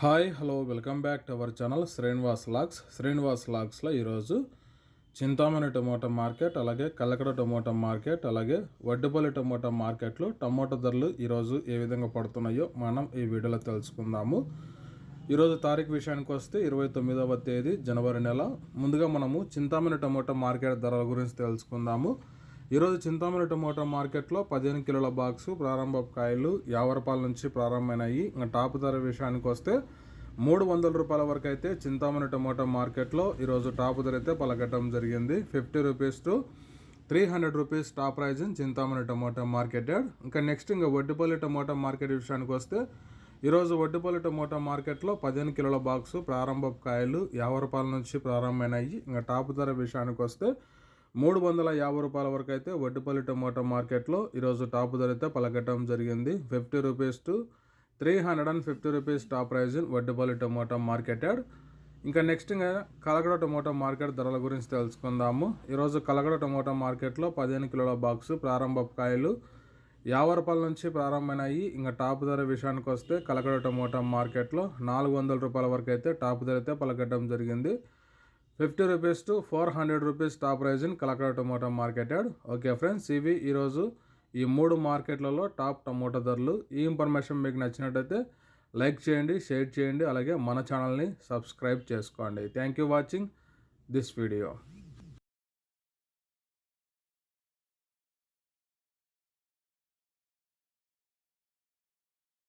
Hi hello welcome back to our channel Srinivas logs. Srinivas లాగ్స్లో ఈరోజు Chintamani tomato market అలాగే Kalakada tomato market అలాగే Vaddupalli tomato మార్కెట్లో tomato ధరలు ఈరోజు ఏ విధంగా పడుతున్నాయో మనం ఈ వీడియోలో తెలుసుకుందాము. ఈరోజు తారీఖు విషయానికి వస్తే ఇరవై తొమ్మిదవ తేదీ జనవరి నెల. ముందుగా మనము చింతామణి టమోటా మార్కెట్ ధరల గురించి తెలుసుకుందాము. ఈరోజు చింతామణి టమోటా మార్కెట్లో పదిహేను కిలోల బాక్సు ప్రారంభ కాయలు యావరపాల నుంచి ప్రారంభమైనాయి. ఇంకా టాప్ ధర విషయానికి వస్తే మూడు వందల రూపాయల వరకు అయితే చింతామణి టమోటా మార్కెట్లో ఈరోజు టాప్ ధర అయితే పలకటం జరిగింది. Fifty rupees to three hundred rupees top price in Chintamani tomato market ఇంకా నెక్స్ట్ ఇంకా వడ్డిపల్లి టమోటా మార్కెట్ విషయానికి వస్తే ఈరోజు వడ్డిపల్లి టమోటా మార్కెట్లో పదిహేను కిలోల బాక్సు ప్రారంభ కాయలు యాభై రూపాయల నుంచి ప్రారంభమైనాయి. ఇంకా టాప్ ధర విషయానికి వస్తే మూడు వందల యాభై రూపాయల వరకు అయితే వడ్డుపల్లి టొమాటో మార్కెట్లో ఈరోజు టాప్ ధర అయితే పలకటం జరిగింది. Fifty rupees to three hundred and fifty rupees top price in Vaddipalli tomato marketed. ఇంకా నెక్స్ట్ ఇంకా కలగడ టొమాటో మార్కెట్ ధరల గురించి తెలుసుకుందాము. ఈరోజు కలగడ టొమాటో మార్కెట్లో పదిహేను కిలోల బాక్సు ప్రారంభ కాయలు యాభై రూపాయల నుంచి ప్రారంభమైనాయి. ఇంకా టాప్ ధర విషయానికి వస్తే కలగడ టమోటా మార్కెట్లో నాలుగు వందల రూపాయల వరకు అయితే టాప్ ధర అయితే పలకడం జరిగింది. Fifty rupees to four hundred rupees top price in Kalakada tomato marketed okay friends ఇవి ఈరోజు ఈ మూడు మార్కెట్లలో టాప్ టమోటా ధరలు. ఈ ఇన్ఫర్మేషన్ మీకు నచ్చినట్టయితే లైక్ చేయండి షేర్ చేయండి అలాగే మన ఛానల్ని సబ్స్క్రైబ్ చేసుకోండి. Thank you watching this video